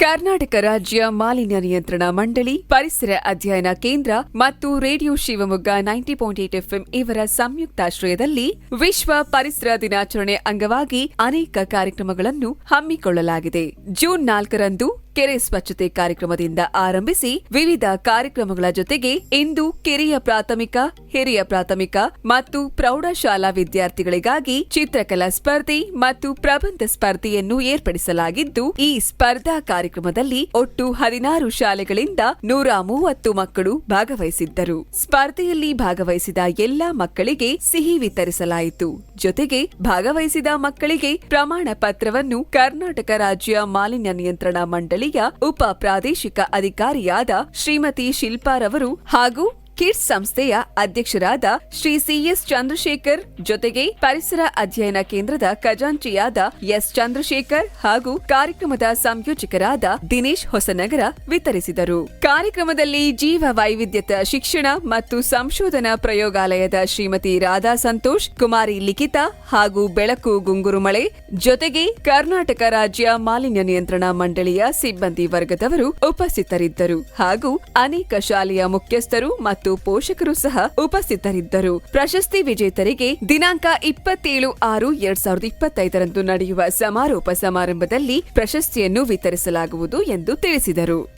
ಕರ್ನಾಟಕ ರಾಜ್ಯ ಮಾಲಿನ್ಯ ನಿಯಂತ್ರಣ ಮಂಡಳಿ, ಪರಿಸರ ಅಧ್ಯಯನ ಕೇಂದ್ರ ಮತ್ತು radio Shivamogga ninety point eight FM ಇವರ ಸಂಯುಕ್ತಾಶ್ರಯದಲ್ಲಿ ವಿಶ್ವ ಪರಿಸರ ದಿನಾಚರಣೆ ಅಂಗವಾಗಿ ಅನೇಕ ಕಾರ್ಯಕ್ರಮಗಳನ್ನು ಹಮ್ಮಿಕೊಳ್ಳಲಾಗಿದೆ. ಜೂನ್ ನಾಲ್ಕರಂದು ಕೆರೆ ಸ್ವಚ್ಛತೆ ಕಾರ್ಯಕ್ರಮದಿಂದ ಆರಂಭಿಸಿ ವಿವಿಧ ಕಾರ್ಯಕ್ರಮಗಳ ಜೊತೆಗೆ ಇಂದು ಕಿರಿಯ ಪ್ರಾಥಮಿಕ, ಹಿರಿಯ ಪ್ರಾಥಮಿಕ ಮತ್ತು ಪ್ರೌಢಶಾಲಾ ವಿದ್ಯಾರ್ಥಿಗಳಿಗಾಗಿ ಚಿತ್ರಕಲಾ ಸ್ಪರ್ಧೆ ಮತ್ತು ಪ್ರಬಂಧ ಸ್ಪರ್ಧೆಯನ್ನು ಏರ್ಪಡಿಸಲಾಗಿದ್ದು, ಈ ಸ್ಪರ್ಧಾ ಕಾರ್ಯಕ್ರಮದಲ್ಲಿ ಒಟ್ಟು ಹದಿನಾರು ಶಾಲೆಗಳಿಂದ ನೂರ ಮೂವತ್ತು ಮಕ್ಕಳು ಭಾಗವಹಿಸಿದ್ದರು. ಸ್ಪರ್ಧೆಯಲ್ಲಿ ಭಾಗವಹಿಸಿದ ಎಲ್ಲಾ ಮಕ್ಕಳಿಗೆ ಸಿಹಿ ವಿತರಿಸಲಾಯಿತು. ಜೊತೆಗೆ ಭಾಗವಹಿಸಿದ ಮಕ್ಕಳಿಗೆ ಪ್ರಮಾಣ ಪತ್ರವನ್ನು ಕರ್ನಾಟಕ ರಾಜ್ಯ ಮಾಲಿನ್ಯ ನಿಯಂತ್ರಣ ಮಂಡಳಿಯ ಉಪ ಪ್ರಾದೇಶಿಕ ಅಧಿಕಾರಿಯಾದ ಶ್ರೀಮತಿ ಶಿಲ್ಪಾರವರು ಹಾಗೂ ಕಿಡ್ಸ್ ಸಂಸ್ಥೆಯ ಅಧ್ಯಕ್ಷರಾದ ಶ್ರೀ ಸಿಎಸ್ ಚಂದ್ರಶೇಖರ್ ಜೊತೆಗೆ ಪರಿಸರ ಅಧ್ಯಯನ ಕೇಂದ್ರದ ಖಜಾಂಚಿಯಾದ ಎಸ್. ಚಂದ್ರಶೇಖರ್ ಹಾಗೂ ಕಾರ್ಯಕ್ರಮದ ಸಂಯೋಜಕರಾದ ದಿನೇಶ್ ಹೊಸನಗರ ವಿತರಿಸಿದರು. ಕಾರ್ಯಕ್ರಮದಲ್ಲಿ ಜೀವ ವೈವಿಧ್ಯತ ಶಿಕ್ಷಣ ಮತ್ತು ಸಂಶೋಧನಾ ಪ್ರಯೋಗಾಲಯದ ಶ್ರೀಮತಿ ರಾಧಾ ಸಂತೋಷ್, ಕುಮಾರಿ ಲಿಖಿತಾ ಹಾಗೂ ಬೆಳಕು ಗುಂಗುರುಮಳೆ ಜೊತೆಗೆ ಕರ್ನಾಟಕ ರಾಜ್ಯ ಮಾಲಿನ್ಯ ನಿಯಂತ್ರಣ ಮಂಡಳಿಯ ಸಿಬ್ಬಂದಿ ವರ್ಗದವರು ಉಪಸ್ಥಿತರಿದ್ದರು ಹಾಗೂ ಅನೇಕ ಶಾಲೆಯ ಮುಖ್ಯಸ್ಥರು ಮತ್ತು ಪೋಷಕರು ಸಹ ಉಪಸ್ಥಿತರಿದ್ದರು. ಪ್ರಶಸ್ತಿ ವಿಜೇತರಿಗೆ ದಿನಾಂಕ ಇಪ್ಪತ್ತೇಳು ಆರು ಎರಡ್ ಸಾವಿರದ ಇಪ್ಪತ್ತೈದರಂದು ನಡೆಯುವ ಸಮಾರೋಪ ಸಮಾರಂಭದಲ್ಲಿ ಪ್ರಶಸ್ತಿಯನ್ನು ವಿತರಿಸಲಾಗುವುದು ಎಂದು ತಿಳಿಸಿದರು.